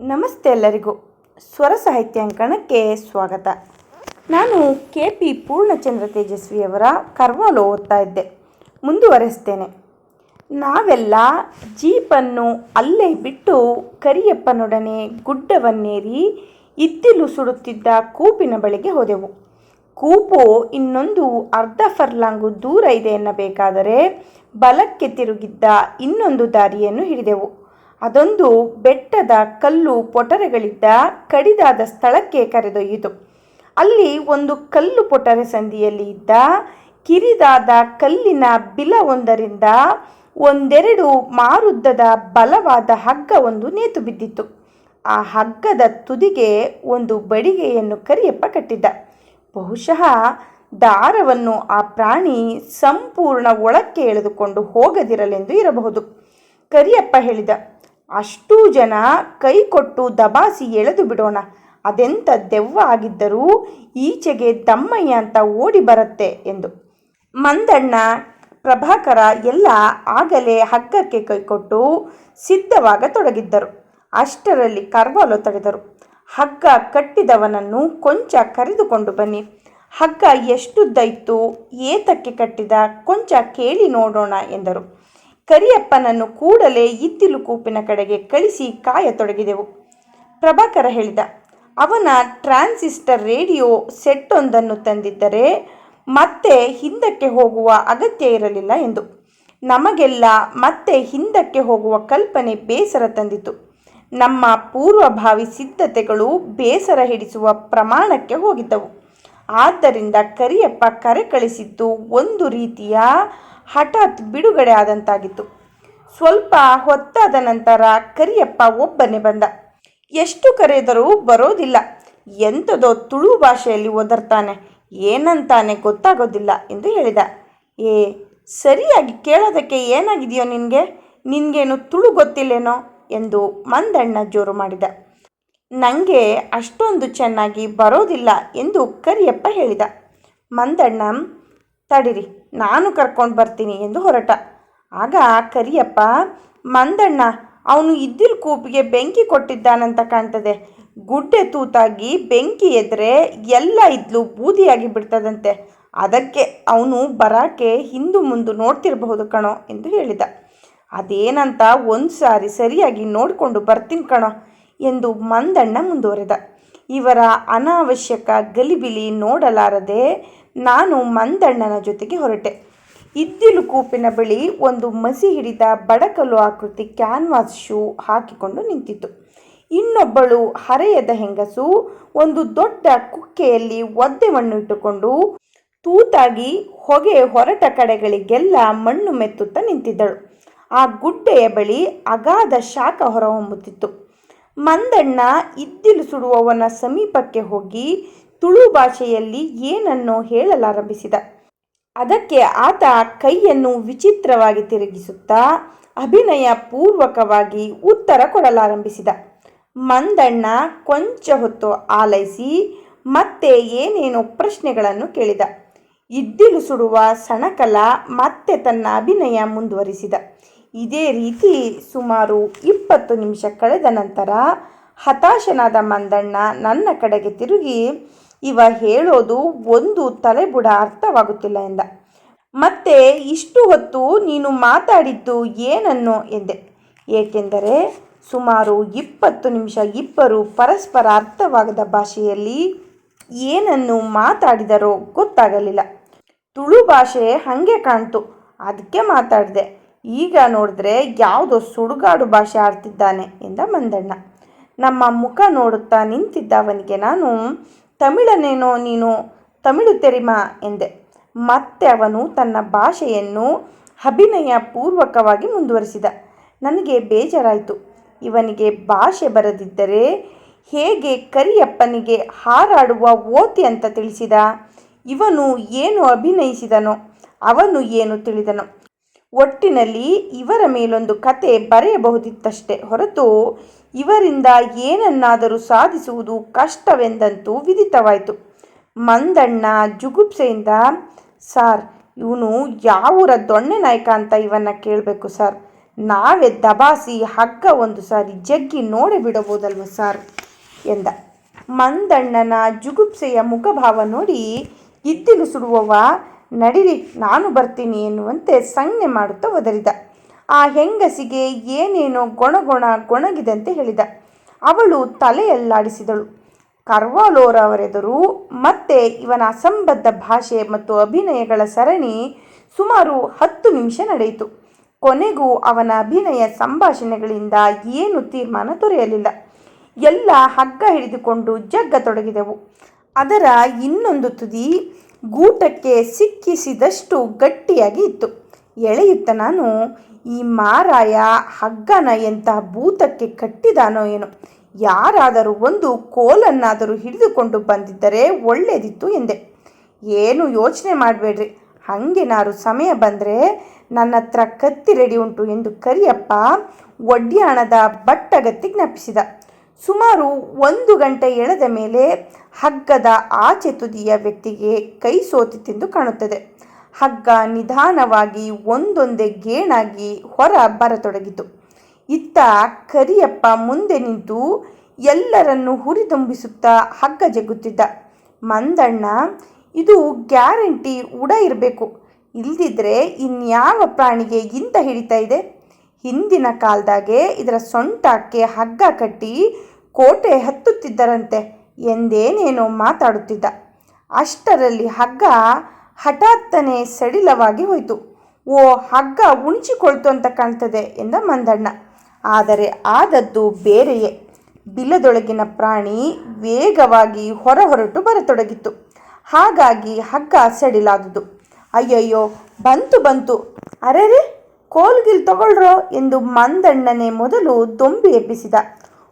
ನಮಸ್ತೆ ಎಲ್ಲರಿಗೂ. ಸ್ವರ ಸಾಹಿತ್ಯಾಂಕಣಕ್ಕೆ ಸ್ವಾಗತ. ನಾನು ಕೆ ಪಿ ಪೂರ್ಣಚಂದ್ರ ತೇಜಸ್ವಿಯವರ ಕರ್ವಾಲು ಓದ್ತಾ ಇದ್ದೆ. ಮುಂದುವರೆಸ್ತೇನೆ. ನಾವೆಲ್ಲ ಜೀಪನ್ನು ಅಲ್ಲೇ ಬಿಟ್ಟು ಕರಿಯಪ್ಪನೊಡನೆ ಗುಡ್ಡವನ್ನೇರಿ ಇದ್ದಿಲು ಸುಡುತ್ತಿದ್ದ ಕೂಪಿನ ಬಳಿಗೆ ಹೋದೆವು. ಕೂಪು ಇನ್ನೊಂದು ಅರ್ಧ ಫರ್ಲಾಂಗು ದೂರ ಇದೆ ಎನ್ನಬೇಕಾದರೆ ಬಲಕ್ಕೆ ತಿರುಗಿದ್ದ ಇನ್ನೊಂದು ದಾರಿಯನ್ನು ಹಿಡಿದೆವು. ಅದೊಂದು ಬೆಟ್ಟದ ಕಲ್ಲು ಪೊಟರೆಗಳಿದ್ದ ಕಡಿದಾದ ಸ್ಥಳಕ್ಕೆ ಕರೆದೊಯ್ಯಿತು. ಅಲ್ಲಿ ಒಂದು ಕಲ್ಲು ಪೊಟರೆ ಸಂದಿಯಲ್ಲಿ ಇದ್ದ ಕಿರಿದಾದ ಕಲ್ಲಿನ ಬಿಲವೊಂದರಿಂದ ಒಂದೆರಡು ಮಾರುದ್ದದ ಬಲವಾದ ಹಗ್ಗ ಒಂದು ನೇತು ಬಿದ್ದಿತ್ತು. ಆ ಹಗ್ಗದ ತುದಿಗೆ ಒಂದು ಬಡಿಗೆಯನ್ನು ಕರಿಯಪ್ಪ ಕಟ್ಟಿದ್ದ. ಬಹುಶಃ ದಾರವನ್ನು ಆ ಪ್ರಾಣಿ ಸಂಪೂರ್ಣ ಒಳಕ್ಕೆ ಎಳೆದುಕೊಂಡು ಹೋಗದಿರಲೆಂದು ಇರಬಹುದು. ಕರಿಯಪ್ಪ ಹೇಳಿದ ಅಷ್ಟೂ ಜನ ಕೈ ಕೊಟ್ಟು ದಬಾಸಿ ಎಳೆದು ಬಿಡೋಣ. ಅದೆಂಥ ದೆವ್ವ ಆಗಿದ್ದರೂ ಈಚೆಗೆ ದಮ್ಮಯ್ಯ ಅಂತ ಓಡಿ ಬರುತ್ತೆ ಎಂದು. ಮಂದಣ್ಣ, ಪ್ರಭಾಕರ ಎಲ್ಲ ಆಗಲೇ ಹಗ್ಗಕ್ಕೆ ಕೈಕೊಟ್ಟು ಸಿದ್ಧವಾಗತೊಡಗಿದ್ದರು. ಅಷ್ಟರಲ್ಲಿ ಕರ್ವಾಲು ತಡೆದರು. ಹಗ್ಗ ಕಟ್ಟಿದವನನ್ನು ಕೊಂಚ ಕರೆದುಕೊಂಡು ಬನ್ನಿ. ಹಗ್ಗ ಎಷ್ಟುದ್ದ ಇತ್ತು, ಏತಕ್ಕೆ ಕಟ್ಟಿದ, ಕೊಂಚ ಕೇಳಿ ನೋಡೋಣ ಎಂದರು. ಕರಿಯಪ್ಪನನ್ನು ಕೂಡಲೇ ಇದ್ದಿಲು ಕೂಪಿನ ಕಡೆಗೆ ಕಳಿಸಿ ಕಾಯತೊಡಗಿದೆವು. ಪ್ರಭಾಕರ ಹೇಳಿದ, ಅವನ ಟ್ರಾನ್ಸಿಸ್ಟರ್ ರೇಡಿಯೋ ಸೆಟ್ಟೊಂದನ್ನು ತಂದಿದ್ದರೆ ಮತ್ತೆ ಹಿಂದಕ್ಕೆ ಹೋಗುವ ಅಗತ್ಯ ಇರಲಿಲ್ಲ ಎಂದು. ನಮಗೆಲ್ಲ ಮತ್ತೆ ಹಿಂದಕ್ಕೆ ಹೋಗುವ ಕಲ್ಪನೆ ಬೇಸರ ತಂದಿತು. ನಮ್ಮ ಪೂರ್ವಭಾವಿ ಸಿದ್ಧತೆಗಳು ಬೇಸರ ಹಿಡಿಸುವ ಪ್ರಮಾಣಕ್ಕೆ ಹೋಗಿದ್ದವು. ಆದ್ದರಿಂದ ಕರಿಯಪ್ಪ ಕರೆ ಕಳಿಸಿದ್ದು ಒಂದು ರೀತಿಯ ಹಠಾತ್ ಬಿಡುಗಡೆ ಆದಂತಾಗಿತ್ತು ಸ್ವಲ್ಪ ಹೊತ್ತಾದ ನಂತರ ಕರಿಯಪ್ಪ ಒಬ್ಬನೇ ಬಂದ. ಎಷ್ಟು ಕರೆದರೂ ಬರೋದಿಲ್ಲ. ಎಂಥದೋ ತುಳು ಭಾಷೆಯಲ್ಲಿ ಒದರ್ತಾನೆ. ಏನಂತಾನೆ ಗೊತ್ತಾಗೋದಿಲ್ಲ ಎಂದು ಹೇಳಿದ. ಏ, ಸರಿಯಾಗಿ ಕೇಳೋದಕ್ಕೆ ಏನಾಗಿದೆಯೋ ನಿನಗೆ? ನಿನಗೇನು ತುಳು ಗೊತ್ತಿಲ್ಲೇನೋ ಎಂದು ಮಂದಣ್ಣ ಜೋರು ಮಾಡಿದ. ನನಗೆ ಅಷ್ಟೊಂದು ಚೆನ್ನಾಗಿ ಬರೋದಿಲ್ಲ ಎಂದು ಕರಿಯಪ್ಪ ಹೇಳಿದ. ಮಂದಣ್ಣ ತಡಿರಿ, ನಾನು ಕರ್ಕೊಂಡು ಬರ್ತೀನಿ ಎಂದು ಹೊರಟ. ಆಗ ಕರಿಯಪ್ಪ, ಮಂದಣ್ಣ, ಅವನು ಇದ್ದಿಲ್ ಕೂಪಿಗೆ ಬೆಂಕಿ ಕೊಟ್ಟಿದ್ದಾನಂತ ಕಾಣ್ತದೆ. ಗುಡ್ಡೆ ತೂತಾಗಿ ಬೆಂಕಿ ಎದ್ರೆ ಎಲ್ಲ ಇದ್ಲು ಬೂದಿಯಾಗಿ ಬಿಡ್ತದಂತೆ. ಅದಕ್ಕೆ ಅವನು ಬರಾಕೆ ಹಿಂದೂ ಮುಂದು ನೋಡ್ತಿರಬಹುದು ಕಣೋ ಎಂದು ಹೇಳಿದ. ಅದೇನಂತ ಒಂದು ಸಾರಿ ಸರಿಯಾಗಿ ನೋಡಿಕೊಂಡು ಬರ್ತೀನಿ ಕಣೋ ಎಂದು ಮಂದಣ್ಣ ಮುಂದುವರೆದ. ಇವರ ಅನಾವಶ್ಯಕ ಗಲಿಬಿಲಿ ನೋಡಲಾರದೆ ನಾನು ಮಂದಣ್ಣನ ಜೊತೆಗೆ ಹೊರಟೆ. ಇದ್ದಿಲು ಕೂಪಿನ ಬಳಿ ಒಂದು ಮಸಿ ಹಿಡಿದ ಬಡಕಲು ಆಕೃತಿ ಕ್ಯಾನ್ವಾಸ್ ಶೂ ಹಾಕಿಕೊಂಡು ನಿಂತಿತ್ತು. ಇನ್ನೊಬ್ಬಳು ಹರೆಯದ ಹೆಂಗಸು, ಒಂದು ದೊಡ್ಡ ಕುಕ್ಕೆಯಲ್ಲಿ ಒದ್ದೆ ಇಟ್ಟುಕೊಂಡು ತೂತಾಗಿ ಹೊಗೆ ಹೊರಟ ಕಡೆಗಳಿಗೆಲ್ಲ ಮಣ್ಣು ಮೆತ್ತುತ್ತಾ ನಿಂತಿದ್ದಳು. ಆ ಗುಡ್ಡೆಯ ಬಳಿ ಅಗಾಧ ಶಾಖ ಹೊರಹೊಮ್ಮುತ್ತಿತ್ತು. ಮಂದಣ್ಣ ಇದ್ದಿಲು ಸುಡುವವನ ಸಮೀಪಕ್ಕೆ ಹೋಗಿ ತುಳು ಭಾಷೆಯಲ್ಲಿ ಏನನ್ನೋ ಹೇಳಲಾರಂಭಿಸಿದ. ಅದಕ್ಕೆ ಆತ ಕೈಯನ್ನು ವಿಚಿತ್ರವಾಗಿ ತಿರುಗಿಸುತ್ತಾ ಅಭಿನಯ ಪೂರ್ವಕವಾಗಿ ಉತ್ತರ ಕೊಡಲಾರಂಭಿಸಿದ. ಮಂದಣ್ಣ ಕೊಂಚ ಹೊತ್ತು ಆಲೈಸಿ ಮತ್ತೆ ಏನೇನೋ ಪ್ರಶ್ನೆಗಳನ್ನು ಕೇಳಿದ. ಇದ್ದಿಲು ಸುಡುವ ಸಣಕಲ ಮತ್ತೆ ತನ್ನ ಅಭಿನಯ ಮುಂದುವರಿಸಿದ. ಇದೇ ರೀತಿ ಸುಮಾರು ಇಪ್ಪತ್ತು ನಿಮಿಷ ಕಳೆದ ನಂತರ ಹತಾಶನಾದ ಮಂದಣ್ಣ ನನ್ನ ಕಡೆಗೆ ತಿರುಗಿ ಇವ ಹೇಳೋದು ಒಂದು ತಲೆಬುಡ ಅರ್ಥವಾಗುತ್ತಿಲ್ಲ ಎಂದ. ಮತ್ತೆ ಇಷ್ಟು ಹೊತ್ತು ನೀನು ಮಾತಾಡಿದ್ದು ಏನನ್ನು ಎಂದೆ. ಏಕೆಂದರೆ ಸುಮಾರು ಇಪ್ಪತ್ತು ನಿಮಿಷ ಇಬ್ಬರು ಪರಸ್ಪರ ಅರ್ಥವಾಗದ ಭಾಷೆಯಲ್ಲಿ ಏನನ್ನು ಮಾತಾಡಿದರೋ ಗೊತ್ತಾಗಲಿಲ್ಲ. ತುಳು ಭಾಷೆ ಹಾಗೆ ಕಾಣ್ತು. ಅದಕ್ಕೆ ಮಾತಾಡಿದೆ. ಈಗ ನೋಡಿದ್ರೆ ಯಾವುದೋ ಸುಡುಗಾಡು ಭಾಷೆ ಆಡ್ತಿದ್ದಾನೆ ಎಂದ ಮಂದಣ್ಣ. ನಮ್ಮ ಮುಖ ನೋಡುತ್ತಾ ನಿಂತಿದ್ದವನಿಗೆ ನಾನು ತಮಿಳನೇನೋ ನೀನು ತಮಿಳು ತೆರಿಮಾ ಎಂದೆ. ಮತ್ತೆ ಅವನು ತನ್ನ ಭಾಷೆಯನ್ನು ಅಭಿನಯ ಪೂರ್ವಕವಾಗಿ ಮುಂದುವರಿಸಿದ. ನನಗೆ ಬೇಜಾರಾಯಿತು. ಇವನಿಗೆ ಭಾಷೆ ಬರದಿದ್ದರೆ ಹೇಗೆ ಕರಿಯಪ್ಪನಿಗೆ ಹಾರಾಡುವ ಓತಿ ಅಂತ ತಿಳಿಸಿದ. ಇವನು ಏನು ಅಭಿನಯಿಸಿದನೋ ಅವನು ಏನು ತಿಳಿದನೋ. ಒಟ್ಟಿನಲ್ಲಿ ಇವರ ಮೇಲೊಂದು ಕತೆ ಬರೆಯಬಹುದಿತ್ತಷ್ಟೇ ಹೊರತು ಇವರಿಂದ ಏನನ್ನಾದರೂ ಸಾಧಿಸುವುದು ಕಷ್ಟವೆಂದಂತೂ ವಿದಿತವಾಯಿತು ಮಂದಣ್ಣ ಜುಗುಪ್ಸೆಯಿಂದ, ಸಾರ್, ಇವನು ಯಾವೂರ ದೊಣ್ಣೆ ನಾಯಕ ಅಂತ ಇವನ್ನ ಕೇಳಬೇಕು ಸರ್. ನಾವೇ ದಬಾಸಿ ಹಗ್ಗ ಒಂದು ಸಾರಿ ಜಗ್ಗಿ ನೋಡಿ ಬಿಡಬಹುದಲ್ವ ಸರ್? ಎಂದ. ಮಂದಣ್ಣನ ಜುಗುಪ್ಸೆಯ ಮುಖಭಾವ ನೋಡಿ ಇದ್ದಿಲು ಸುಡುವವ ನಡಿರಿ, ನಾನು ಬರ್ತೀನಿ ಎನ್ನುವಂತೆ ಸಂಜ್ಞೆ ಮಾಡುತ್ತಾ ಒದರಿದ. ಆ ಹೆಂಗಸಿಗೆ ಏನೇನೋ ಗೊಣಗೊಣ ಗೊಣಗಿದಂತೆ ಹೇಳಿದ. ಅವಳು ತಲೆಯಲ್ಲಾಡಿಸಿದಳು. ಕರ್ವಾಲೋರವರೆದರು ಮತ್ತೆ ಇವನ ಅಸಂಬದ್ಧ ಭಾಷೆ ಮತ್ತು ಅಭಿನಯಗಳ ಸರಣಿ ಸುಮಾರು ಹತ್ತು ನಿಮಿಷ ನಡೆಯಿತು. ಕೊನೆಗೂ ಅವನ ಅಭಿನಯ ಸಂಭಾಷಣೆಗಳಿಂದ ಏನು ತೀರ್ಮಾನ ದೊರೆಯಲಿಲ್ಲ. ಎಲ್ಲ ಹಗ್ಗ ಹಿಡಿದುಕೊಂಡು ಜಗ್ಗತೊಡಗಿದೆವು. ಅದರ ಇನ್ನೊಂದು ತುದಿ ಗೂಟಕ್ಕೆ ಸಿಕ್ಕಿಸಿದಷ್ಟು ಗಟ್ಟಿಯಾಗಿ ಇತ್ತು. ಎಳೆಯುತ್ತ ನಾನು ಈ ಮಾರಾಯ ಹಗ್ಗನ ಎಂತಹ ಭೂತಕ್ಕೆ ಕಟ್ಟಿದಾನೋ ಏನೋ? ಯಾರಾದರೂ ಒಂದು ಕೋಲನ್ನಾದರೂ ಹಿಡಿದುಕೊಂಡು ಬಂದಿದ್ದರೆ ಒಳ್ಳೆಯದಿತ್ತು ಎಂದೆ. ಏನು ಯೋಚನೆ ಮಾಡಬೇಡ್ರಿ. ಹಾಗೇನಾರು ಸಮಯ ಬಂದರೆ ನನ್ನ ಹತ್ರ ಕತ್ತಿ ರೆಡಿ ಉಂಟು ಎಂದು ಕರಿಯಪ್ಪ ಒಡ್ಯಾಣದ ಬಟ್ಟಗತ್ತಿ ಜ್ಞಾಪಿಸಿದ. ಸುಮಾರು ಒಂದು ಗಂಟೆ ಎಳೆದ ಮೇಲೆ ಹಗ್ಗದ ಆಚೆ ತುದಿಯ ವ್ಯಕ್ತಿಗೆ ಕೈ ಸೋತಿತ್ತೆಂದು ಕಾಣುತ್ತದೆ. ಹಗ್ಗ ನಿಧಾನವಾಗಿ ಒಂದೊಂದೇ ಗೇಣಾಗಿ ಹೊರ ಬರತೊಡಗಿತು. ಇತ್ತ ಕರಿಯಪ್ಪ ಮುಂದೆ ನಿಂತು ಎಲ್ಲರನ್ನು ಹುರಿದುಂಬಿಸುತ್ತಾ ಹಗ್ಗ ಜಗ್ಗುತ್ತಿದ್ದ. ಮಂದಣ್ಣ, ಇದು ಗ್ಯಾರಂಟಿ ಉಡ ಇರಬೇಕು. ಇಲ್ದಿದ್ರೆ ಇನ್ಯಾವ ಪ್ರಾಣಿಗೆ ಇಂತ ಹಿಡಿತಾ ಇದೆ? ಹಿಂದಿನ ಕಾಲದಾಗೆ ಇದರ ಸೊಂಟಕ್ಕೆ ಹಗ್ಗ ಕಟ್ಟಿ ಕೋಟೆ ಹತ್ತುತ್ತಿದ್ದರಂತೆ ಎಂದೇನೇನೋ ಮಾತಾಡುತ್ತಿದ್ದ. ಅಷ್ಟರಲ್ಲಿ ಹಗ್ಗ ಹಠಾತ್ತನೆ ಸಡಿಲವಾಗಿ ಹೋಯಿತು. ಓ, ಹಗ್ಗ ಉಣಿಚಿಕೊಳ್ತು ಅಂತ ಕಾಣ್ತದೆ ಎಂದ ಮಂದಣ್ಣ. ಆದರೆ ಆದದ್ದು ಬೇರೆಯೇ. ಬಿಲದೊಳಗಿನ ಪ್ರಾಣಿ ವೇಗವಾಗಿ ಹೊರ ಹೊರಟು ಬರತೊಡಗಿತ್ತು. ಹಾಗಾಗಿ ಹಗ್ಗ ಸಡಿಲಾದುದು. ಅಯ್ಯಯ್ಯೋ, ಬಂತು ಬಂತು. ಅರೆರೆ, ಕೋಲ್ಗಿಲ್ ತಗೊಳ್ರೋ ಎಂದು ಮಂದಣ್ಣನೆ ಮೊದಲು ದೊಂಬಿ ಎಬ್ಬಿಸಿದ.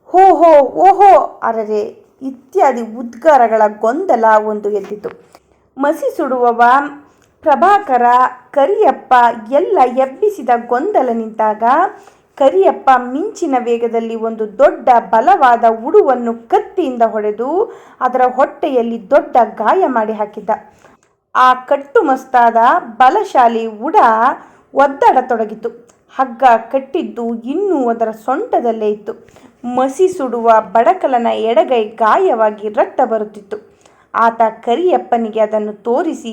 ಹೋ ಹೋ, ಓಹೋ, ಅರರೆ, ಇತ್ಯಾದಿ ಉದ್ಗಾರಗಳ ಗೊಂದಲ ಒಂದು ಎದ್ದಿತು. ಮಸಿ ಸುಡುವವ ಪ್ರಭಾಕರ, ಕರಿಯಪ್ಪ ಎಲ್ಲ ಎಬ್ಬಿಸಿದ ಗೊಂದಲ ನಿಂತಾಗ ಕರಿಯಪ್ಪ ಮಿಂಚಿನ ವೇಗದಲ್ಲಿ ಒಂದು ದೊಡ್ಡ ಬಲವಾದ ಉಡುವನ್ನು ಕತ್ತಿಯಿಂದ ಹೊಡೆದು ಅದರ ಹೊಟ್ಟೆಯಲ್ಲಿ ದೊಡ್ಡ ಗಾಯ ಮಾಡಿ ಹಾಕಿದ್ದ. ಆ ಕಟ್ಟುಮಸ್ತಾದ ಬಲಶಾಲಿ ಉಡ ಒದ್ದಾಡತೊಡಗಿತು ಹಗ್ಗ ಕಟ್ಟಿದ್ದು ಇನ್ನೂ ಅದರ ಸೊಂಟದಲ್ಲೇ ಇತ್ತು. ಮಸಿ ಸುಡುವ ಬಡಕಲನ ಎಡಗೈ ಗಾಯವಾಗಿ ರಕ್ತ ಬರುತ್ತಿತ್ತು. ಆತ ಕರಿಯಪ್ಪನಿಗೆ ಅದನ್ನು ತೋರಿಸಿ,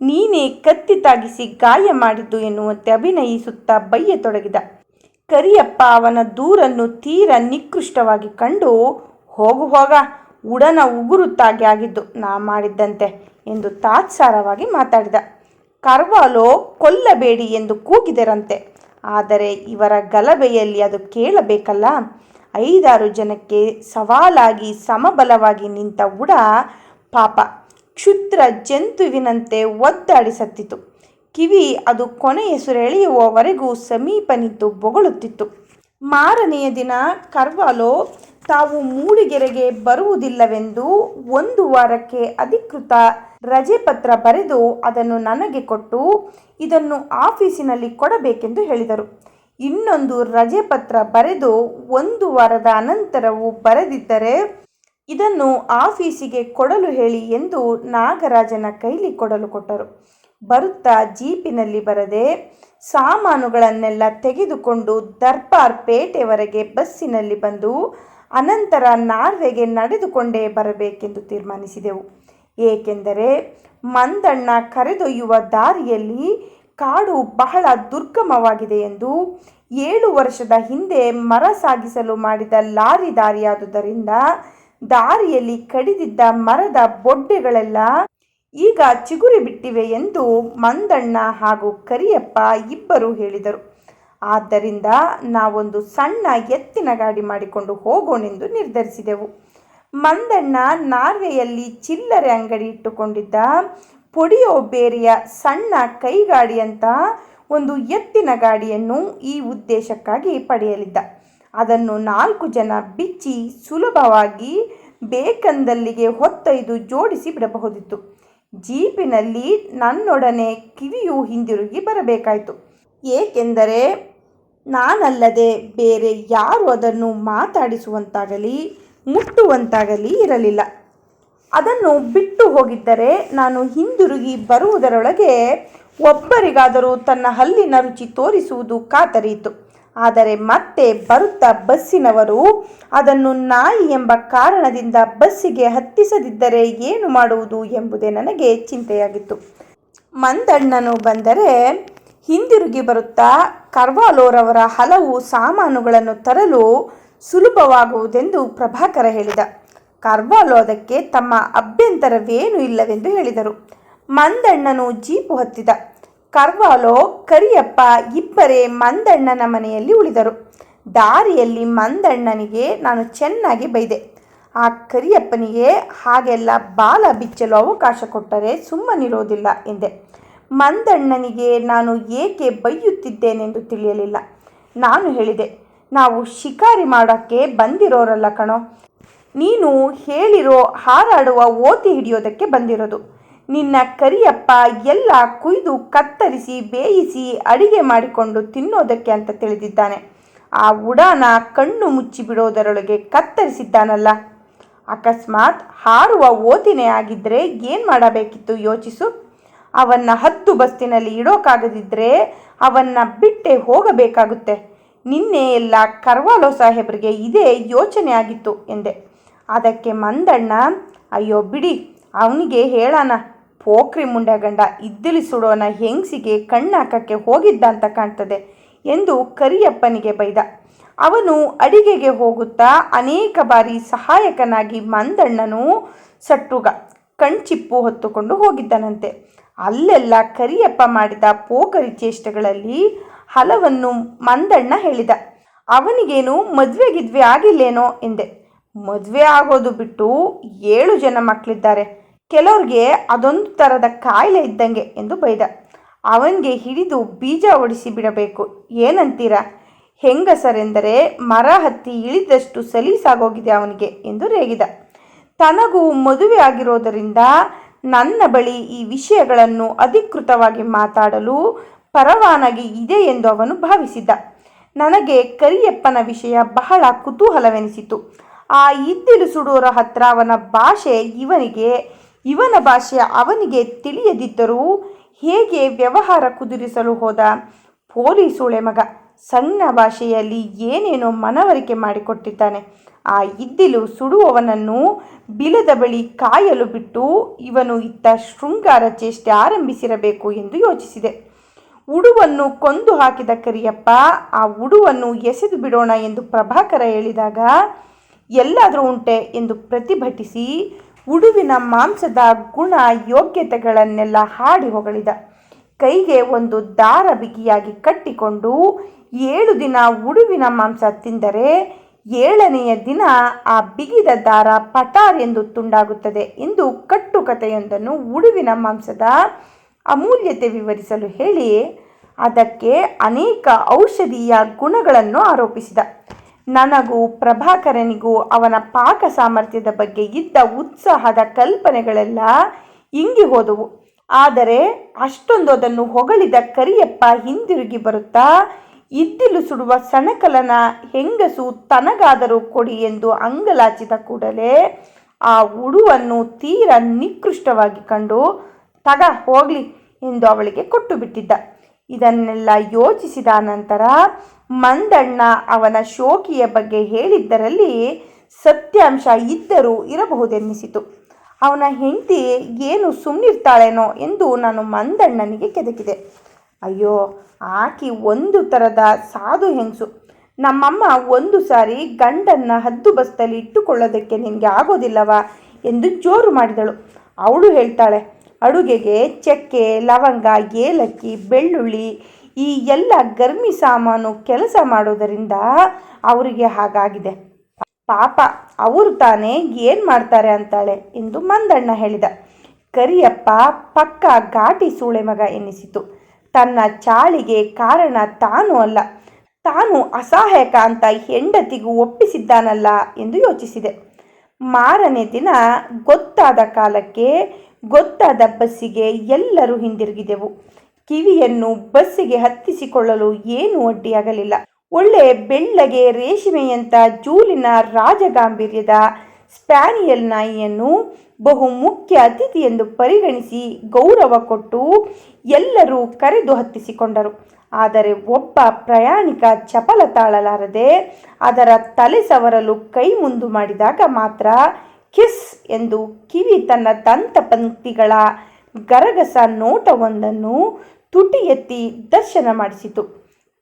ನೀನೇ ಕತ್ತಿ ತಾಗಿಸಿ ಗಾಯ ಮಾಡಿದ್ದು ಎನ್ನುವಂತೆ ಅಭಿನಯಿಸುತ್ತಾ ಬಯ್ಯತೊಡಗಿದ ಕರಿಯಪ್ಪ ಅವನ ದೂರನ್ನು ತೀರ ನಿಕೃಷ್ಟವಾಗಿ ಕಂಡು, ಹೋಗು ಹೋಗ, ಉಡನ ಉಗುರುತ್ತಾಗೆ ಆಗಿದ್ದು ನಾ ಮಾಡಿದ್ದಂತೆ ಎಂದು ತಾತ್ಸಾರವಾಗಿ ಮಾತಾಡಿದ. ಕರ್ವಾಲೋ, ಕೊಲ್ಲಬೇಡಿ ಎಂದು ಕೂಗಿದರಂತೆ. ಆದರೆ ಇವರ ಗಲಭೆಯಲ್ಲಿ ಅದು ಕೇಳಬೇಕಲ್ಲ. ಐದಾರು ಜನಕ್ಕೆ ಸವಾಲಾಗಿ ಸಮಬಲವಾಗಿ ನಿಂತ ಉಡ ಪಾಪ. ಕ್ಷುದ್ರ ಜಂತುವಿನಂತೆ ಒದ್ದಾಡಿ ಕಿವಿ ಅದು ಕೊನೆಯೆಸುರೆಳೆಯುವವರೆಗೂ ಸಮೀಪ ನಿಂತು ಬೊಗಳುತ್ತಿತ್ತು. ಮಾರನೆಯ ದಿನ ಕರ್ವಾಲೋ, ತಾವು ಮೂಡಿಗೆರೆಗೆ ಬರುವುದಿಲ್ಲವೆಂದು ಒಂದು ವಾರಕ್ಕೆ ಅಧಿಕೃತ ರಜೆ ಪತ್ರ ಬರೆದು ಅದನ್ನು ನನಗೆ ಕೊಟ್ಟು ಇದನ್ನು ಆಫೀಸಿನಲ್ಲಿ ಕೊಡಬೇಕೆಂದು ಹೇಳಿದರು. ಇನ್ನೊಂದು ರಜೆ ಪತ್ರ ಬರೆದು ಒಂದು ವಾರದ ಅನಂತರವೂ ಬರೆದಿದ್ದರೆ ಇದನ್ನು ಆಫೀಸಿಗೆ ಕೊಡಲು ಹೇಳಿ ಎಂದು ನಾಗರಾಜನ ಕೈಲಿ ಕೊಡಲು ಕೊಟ್ಟರು. ಬರುತ್ತಾ ಜೀಪಿನಲ್ಲಿ ಬರದೆ ಸಾಮಾನುಗಳನ್ನೆಲ್ಲ ತೆಗೆದುಕೊಂಡು ದರ್ಬಾರ್ ಪೇಟೆವರೆಗೆ ಬಸ್ಸಿನಲ್ಲಿ ಬಂದು ಅನಂತರ ನಾರ್ವೆಗೆ ನಡೆದುಕೊಂಡೇ ಬರಬೇಕೆಂದು ತೀರ್ಮಾನಿಸಿದೆವು. ಏಕೆಂದರೆ ಮಂದಣ್ಣ ಕರೆದೊಯ್ಯುವ ದಾರಿಯಲ್ಲಿ ಕಾಡು ಬಹಳ ದುರ್ಗಮವಾಗಿದೆ ಎಂದು ಏಳು ವರ್ಷದ ಹಿಂದೆ ಮರ ಸಾಗಿಸಲು ಮಾಡಿದ ಲಾರಿ ದಾರಿಯಾದುದರಿಂದ ದಾರಿಯಲ್ಲಿ ಕಡಿದಿದ್ದ ಮರದ ಬೊಡ್ಡೆಗಳೆಲ್ಲ ಈಗ ಚಿಗುರಿ ಬಿಟ್ಟಿವೆ ಎಂದು ಮಂದಣ್ಣ ಹಾಗೂ ಕರಿಯಪ್ಪ ಇಬ್ಬರು ಹೇಳಿದರು. ಆದ್ದರಿಂದ ನಾವೊಂದು ಸಣ್ಣ ಎತ್ತಿನ ಗಾಡಿ ಮಾಡಿಕೊಂಡು ಹೋಗೋಣೆಂದು ನಿರ್ಧರಿಸಿದೆವು. ಮಂದಣ್ಣ ನಾರ್ವೆಯಲ್ಲಿ ಚಿಲ್ಲರೆ ಅಂಗಡಿ ಇಟ್ಟುಕೊಂಡಿದ್ದ ಪೊಡಿಯೋ ಬೇರೆಯ ಸಣ್ಣ ಕೈಗಾಡಿಯಂತ ಒಂದು ಎತ್ತಿನ ಗಾಡಿಯನ್ನು ಈ ಉದ್ದೇಶಕ್ಕಾಗಿ ಪಡೆಯಲಿದ್ದ. ಅದನ್ನು ನಾಲ್ಕು ಜನ ಬಿಚ್ಚಿ ಸುಲಭವಾಗಿ ಬೇಕಂದಲ್ಲಿಗೆ ಹೊತ್ತೊಯ್ದು ಜೋಡಿಸಿ ಬಿಡಬಹುದಿತ್ತು. ಜೀಪಿನಲ್ಲಿ ನನ್ನೊಡನೆ ಕಿವಿಯು ಹಿಂದಿರುಗಿ ಬರಬೇಕಾಯಿತು. ಏಕೆಂದರೆ ನಾನಲ್ಲದೆ ಬೇರೆ ಯಾರು ಅದನ್ನು ಮಾತಾಡಿಸುವಂತಾಗಲಿ, ಮುಟ್ಟುವಂತಾಗಲಿ ಇರಲಿಲ್ಲ. ಅದನ್ನು ಬಿಟ್ಟು ಹೋಗಿದ್ದರೆ ನಾನು ಹಿಂದಿರುಗಿ ಬರುವುದರೊಳಗೆ ಒಬ್ಬರಿಗಾದರೂ ತನ್ನ ಹಲ್ಲಿನ ರುಚಿ ತೋರಿಸುವುದು ಖಾತರಿಯಿತು ಆದರೆ ಮತ್ತೆ ಬರುತ್ತಾ ಬಸ್ಸಿನವರು? ಅದನ್ನು ನಾಯಿ ಎಂಬ ಕಾರಣದಿಂದ ಬಸ್ಸಿಗೆ ಹತ್ತಿಸದಿದ್ದರೆ ಏನು ಮಾಡುವುದು ಎಂಬುದೇ ನನಗೆ ಚಿಂತೆಯಾಗಿತ್ತು. ಮಂದಣ್ಣನು ಬಂದರೆ, ಹಿಂದಿರುಗಿ ಬರುತ್ತಾ? ಕರ್ವಾಲೋರವರ ಹಲವು ಸಾಮಾನುಗಳನ್ನು ತರಲು ಸುಲಭವಾಗುವುದೆಂದು ಪ್ರಭಾಕರ ಹೇಳಿದ. ಕರ್ವಾಲೋ ಅದಕ್ಕೆ ತಮ್ಮ ಅಭ್ಯಂತರವೇನೂ ಇಲ್ಲವೆಂದು ಹೇಳಿದರು. ಮಂದಣ್ಣನು ಜೀಪು ಹತ್ತಿದ. ಕರ್ವಾಲೋ, ಕರಿಯಪ್ಪ ಇಬ್ಬರೇ ಮಂದಣ್ಣನ ಮನೆಯಲ್ಲಿ ಉಳಿದರು. ದಾರಿಯಲ್ಲಿ ಮಂದಣ್ಣನಿಗೆ ನಾನು ಚೆನ್ನಾಗಿ ಬೈದೆ. ಆ ಕರಿಯಪ್ಪನಿಗೆ ಹಾಗೆಲ್ಲ ಬಾಲ ಬಿಚ್ಚಲು ಅವಕಾಶ ಕೊಟ್ಟರೆ ಸುಮ್ಮನಿರೋದಿಲ್ಲ ಎಂದೆ. ಮಂದಣ್ಣನಿಗೆ ನಾನು ಏಕೆ ಬೈಯುತ್ತಿದ್ದೇನೆಂದು ತಿಳಿಯಲಿಲ್ಲ. ನಾನು ಹೇಳಿದೆ, ನಾವು ಶಿಕಾರಿ ಮಾಡೋಕ್ಕೆ ಬಂದಿರೋರಲ್ಲ ಕಣೋ. ನೀನು ಹೇಳಿರೋ ಹಾರಾಡುವ ಓತಿ ಹಿಡಿಯೋದಕ್ಕೆ ಬಂದಿರೋದು. ನಿನ್ನ ಕರಿಯಪ್ಪ ಎಲ್ಲ ಕುಯ್ದು ಕತ್ತರಿಸಿ ಬೇಯಿಸಿ ಅಡಿಗೆ ಮಾಡಿಕೊಂಡು ತಿನ್ನೋದಕ್ಕೆ ಅಂತ ತಿಳಿದಿದ್ದಾನೆ. ಆ ಉಡಾನ ಕಣ್ಣು ಮುಚ್ಚಿ ಬಿಡೋದರೊಳಗೆ ಕತ್ತರಿಸಿದ್ದಾನಲ್ಲ. ಅಕಸ್ಮಾತ್ ಹಾರುವ ಓತಿನೇ ಆಗಿದ್ದರೆ ಏನು ಮಾಡಬೇಕಿತ್ತು ಯೋಚಿಸು. ಅವನ್ನ ಹತ್ತು ಬಸ್ತಿನಲ್ಲಿ ಇಡೋಕ್ಕಾಗದಿದ್ದರೆ ಅವನ್ನ ಬಿಟ್ಟೆ ಹೋಗಬೇಕಾಗುತ್ತೆ. ನಿನ್ನೆ ಎಲ್ಲ ಕರ್ವಾಲೋ ಸಾಹೇಬ್ರಿಗೆ ಇದೇ ಯೋಚನೆ ಆಗಿತ್ತು ಎಂದೆ. ಅದಕ್ಕೆ ಮಂದಣ್ಣ, ಅಯ್ಯೋ ಬಿಡಿ, ಅವನಿಗೆ ಹೇಳೋಣ ಪೋಖ್ರಿ ಮುಂಡಗಂಡ ಇದ್ದಿಲಿ ಸುಡೋನ ಹೆಂಗಸಿಗೆ ಕಣ್ಣಾಕಕ್ಕೆ ಹೋಗಿದ್ದ ಅಂತ ಕಾಣ್ತದೆ ಎಂದು ಕರಿಯಪ್ಪನಿಗೆ ಬೈದ. ಅವನು ಅಡಿಗೆಗೆ ಹೋಗುತ್ತಾ ಅನೇಕ ಬಾರಿ ಸಹಾಯಕನಾಗಿ ಮಂದಣ್ಣನು ಸಟ್ಟುಗ ಕಣ್ಚಿಪ್ಪು ಹೊತ್ತುಕೊಂಡು ಹೋಗಿದ್ದನಂತೆ. ಅಲ್ಲೆಲ್ಲ ಕರಿಯಪ್ಪ ಮಾಡಿದ ಪೋಕರಿ ಚೇಷ್ಟೆಗಳಲ್ಲಿ ಹಲವನ್ನು ಮಂದಣ್ಣ ಹೇಳಿದ. ಅವನಿಗೇನು ಮದುವೆ ಗಿದ್ವೆ ಆಗಿಲ್ಲೇನೋ ಎಂದೆ. ಮದುವೆ ಆಗೋದು ಬಿಟ್ಟು ಏಳು ಜನ ಮಕ್ಕಳಿದ್ದಾರೆ ಕೆಲವ್ರಿಗೆ ಅದೊಂದು ಥರದ ಕಾಯಿಲೆ ಇದ್ದಂಗೆ ಎಂದು ಬೈದ. ಅವನಿಗೆ ಹಿಡಿದು ಬೀಜ ಹೊಡಿಸಿ ಬಿಡಬೇಕು. ಏನಂತೀರ? ಹೆಂಗಸರೆಂದರೆ ಮರ ಹತ್ತಿ ಇಳಿದಷ್ಟು ಸಲೀಸಾಗೋಗಿದೆ ಅವನಿಗೆ ಎಂದು ರೇಗಿದ. ತನಗೂ ಮದುವೆ ಆಗಿರೋದರಿಂದ ನನ್ನ ಬಳಿ ಈ ವಿಷಯಗಳನ್ನು ಅಧಿಕೃತವಾಗಿ ಮಾತಾಡಲು ಪರವಾನಗಿ ಇದೆ ಎಂದು ಅವನು ಭಾವಿಸಿದ್ದ. ನನಗೆ ಕರಿಯಪ್ಪನ ವಿಷಯ ಬಹಳ ಕುತೂಹಲವೆನಿಸಿತು. ಆ ಇದ್ದಿಲು ಸುಡೋರ ಹತ್ರ ಅವನ ಭಾಷೆ ಇವನಿಗೆ ಇವನ ಭಾಷೆ ಅವನಿಗೆ ತಿಳಿಯದಿದ್ದರೂ ಹೇಗೆ ವ್ಯವಹಾರ ಕುದುರಿಸಲು ಹೋದ? ಪೊಲೀಸುಳೆ ಮಗ, ಸಣ್ಣ ಭಾಷೆಯಲ್ಲಿ ಏನೇನೋ ಮನವರಿಕೆ ಮಾಡಿಕೊಟ್ಟಿದ್ದಾನೆ. ಆ ಇದ್ದಿಲು ಸುಡುವವನನ್ನು ಬಿಲದ ಬಳಿ ಕಾಯಲು ಬಿಟ್ಟು ಇವನು ಇತ್ತ ಶೃಂಗಾರ ಚೇಷ್ಟೆ ಆರಂಭಿಸಿರಬೇಕು ಎಂದು ಯೋಚಿಸಿದೆ. ಉಡುವನ್ನು ಕೊಂದು ಹಾಕಿದ ಕರಿಯಪ್ಪ, ಆ ಉಡುವನ್ನು ಎಸೆದು ಬಿಡೋಣ ಎಂದು ಪ್ರಭಾಕರ ಹೇಳಿದಾಗ, ಎಲ್ಲಾದರೂ ಉಂಟೆ ಎಂದು ಪ್ರತಿಭಟಿಸಿ ಉಡುವಿನ ಮಾಂಸದ ಗುಣ ಯೋಗ್ಯತೆಗಳನ್ನೆಲ್ಲ ಹಾಡಿ ಹೊಗಳಿದ. ಕೈಗೆ ಒಂದು ದಾರ ಬಿಗಿಯಾಗಿ ಕಟ್ಟಿಕೊಂಡು ಏಳು ದಿನ ಉಡುವಿನ ಮಾಂಸ ತಿಂದರೆ ಏಳನೆಯ ದಿನ ಆ ಬಿಗಿದ ದಾರ ಪಟಾರ್ ಎಂದು ತುಂಡಾಗುತ್ತದೆ ಎಂದು ಕಟ್ಟುಕತೆಯೊಂದನ್ನು ಉಡುವಿನ ಮಾಂಸದ ಅಮೂಲ್ಯತೆ ವಿವರಿಸಲು ಹೇಳಿ, ಅದಕ್ಕೆ ಅನೇಕ ಔಷಧೀಯ ಗುಣಗಳನ್ನು ಆರೋಪಿಸಿದ. ನನಗೂ ಪ್ರಭಾಕರನಿಗೂ ಅವನ ಪಾಕ ಸಾಮರ್ಥ್ಯದ ಬಗ್ಗೆ ಇದ್ದ ಉತ್ಸಾಹದ ಕಲ್ಪನೆಗಳೆಲ್ಲ ಇಂಗಿ ಹೋದವು. ಆದರೆ ಅಷ್ಟೊಂದು ಅದನ್ನು ಹೊಗಳಿದ ಕರಿಯಪ್ಪ ಹಿಂದಿರುಗಿ ಬರುತ್ತಾ, ಇದ್ದಿಲು ಸುಡುವ ಸಣಕಲನ ಹೆಂಗಸು ತನಗಾದರೂ ಕೊಡಿ ಎಂದು ಅಂಗಲಾಚಿದ ಕೂಡಲೇ ಆ ಉಡುವನ್ನು ತೀರ ನಿಕೃಷ್ಟವಾಗಿ ಕಂಡು, ತಗ ಹೋಗ್ಲಿ ಎಂದು ಅವಳಿಗೆ ಕೊಟ್ಟು ಬಿಟ್ಟಿದ್ದ. ಇದನ್ನೆಲ್ಲ ಯೋಚಿಸಿದ ನಂತರ ಮಂದಣ್ಣ ಅವನ ಶೋಕಿಯ ಬಗ್ಗೆ ಹೇಳಿದ್ದರಲ್ಲಿ ಸತ್ಯಾಂಶ ಇದ್ದರೂ ಇರಬಹುದೆನ್ನಿಸಿತು. ಅವನ ಹೆಂಡತಿ ಏನು ಸುಮ್ಮನಿರ್ತಾಳೇನೋ ಎಂದು ನಾನು ಮಂದಣ್ಣನಿಗೆ ಕೆದಕಿದೆ. ಅಯ್ಯೋ, ಆಕಿ ಒಂದು ಥರದ ಸಾಧು ಹೆಂಗಸು. ನಮ್ಮಮ್ಮ ಒಂದು ಸಾರಿ ಗಂಡನ್ನ ಹದ್ದು ಬಸ್ತಲ್ಲಿ ಇಟ್ಟುಕೊಳ್ಳೋದಕ್ಕೆ ನಿನಗೆ ಆಗೋದಿಲ್ಲವಾ ಎಂದು ಜೋರು ಮಾಡಿದಳು. ಅವಳು ಹೇಳ್ತಾಳೆ ಅಡುಗೆಗೆ ಚಕ್ಕೆ, ಲವಂಗ, ಏಲಕ್ಕಿ, ಬೆಳ್ಳುಳ್ಳಿ ಈ ಎಲ್ಲ ಗರ್ಮಿ ಸಾಮಾನು ಕೆಲಸ ಮಾಡೋದರಿಂದ ಅವರಿಗೆ ಹಾಗಾಗಿದೆ. ಪಾಪ, ಅವರು ತಾನೇ ಏನು ಮಾಡ್ತಾರೆ ಅಂತಾಳೆ ಎಂದು ಮಂದಣ್ಣ ಹೇಳಿದ. ಕರಿಯಪ್ಪ ಪಕ್ಕ ಘಾಟಿ ಸೂಳೆ ಮಗ ಎನಿಸಿತು. ತನ್ನ ಚಾಳಿಗೆ ಕಾರಣ ತಾನು ಅಲ್ಲ. ತಾನು ಅಸಹಾಯಕ ಅಂತ ಹೆಂಡತಿಗೂ ಒಪ್ಪಿಸಿದ್ದಾನಲ್ಲ ಎಂದು ಯೋಚಿಸಿದೆ. ಮಾರನೇ ದಿನ ಗೊತ್ತಾದ ಕಾಲಕ್ಕೆ ಗೊತ್ತಾದ ಬಸ್ಸಿಗೆ ಎಲ್ಲರೂ ಹಿಂದಿರುಗಿದೆವು. ಕಿವಿಯನ್ನು ಬಸ್ಸಿಗೆ ಹತ್ತಿಸಿಕೊಳ್ಳಲು ಏನೂ ಅಡ್ಡಿಯಾಗಲಿಲ್ಲ ಒಳ್ಳೆ ಬೆಳ್ಳಗೆ ರೇಷ್ಮೆಯಂಥ ಜೂಲಿನ ರಾಜಗಾಂಭೀರ್ಯದ ಸ್ಪ್ಯಾನಿಯಲ್ ನಾಯಿಯನ್ನು ಬಹು ಮುಖ್ಯ ಅತಿಥಿ ಎಂದು ಪರಿಗಣಿಸಿ ಗೌರವ ಕೊಟ್ಟು ಎಲ್ಲರೂ ಕರೆದು ಹತ್ತಿಸಿಕೊಂಡರು. ಆದರೆ ಒಬ್ಬ ಪ್ರಯಾಣಿಕ ಚಪಲ ತಾಳಲಾರದೆ ಅದರ ತಲೆ ಸವರಲು ಕೈ ಮುಂದು ಮಾಡಿದಾಗ ಮಾತ್ರ ಕಿಸ್ ಎಂದು ಕಿವಿ ತನ್ನ ದಂತ ಪಂಕ್ತಿಗಳ ಗರಗಸ ನೋಟವೊಂದನ್ನು ತುಟಿ ಎತ್ತಿ ದರ್ಶನ ಮಾಡಿಸಿತು.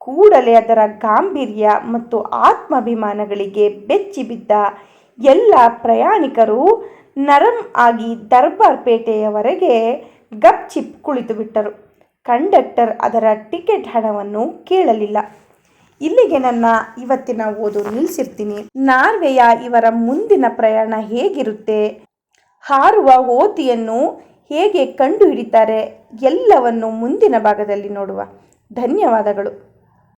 ಕೂಡಲೇ ಅದರ ಗಾಂಭೀರ್ಯ ಮತ್ತು ಆತ್ಮಾಭಿಮಾನಗಳಿಗೆ ಬೆಚ್ಚಿ ಬಿದ್ದ ಎಲ್ಲ ಪ್ರಯಾಣಿಕರು ನರಂ ಆಗಿ ದರ್ಬಾರ್ ಪೇಟೆಯವರೆಗೆ ಗಪ್ಚಿಪ್ ಕುಳಿತು ಬಿಟ್ಟರು ಕಂಡಕ್ಟರ್ ಅದರ ಟಿಕೆಟ್ ಹಣವನ್ನು ಕೇಳಲಿಲ್ಲ. ಇಲ್ಲಿಗೆ ನನ್ನ ಇವತ್ತಿನ ಓದು ನಿಲ್ಲಿಸಿರ್ತೀನಿ. ನಾರ್ವೆಯ ಇವರ ಮುಂದಿನ ಪ್ರಯಾಣ ಹೇಗಿರುತ್ತೆ? ಹಾರುವ ಓತಿಯನ್ನು ಹೇಗೆ ಕಂಡುಹಿಡಿತಾರೆ? ಎಲ್ಲವನ್ನು ಮುಂದಿನ ಭಾಗದಲ್ಲಿ ನೋಡುವ. ಧನ್ಯವಾದಗಳು.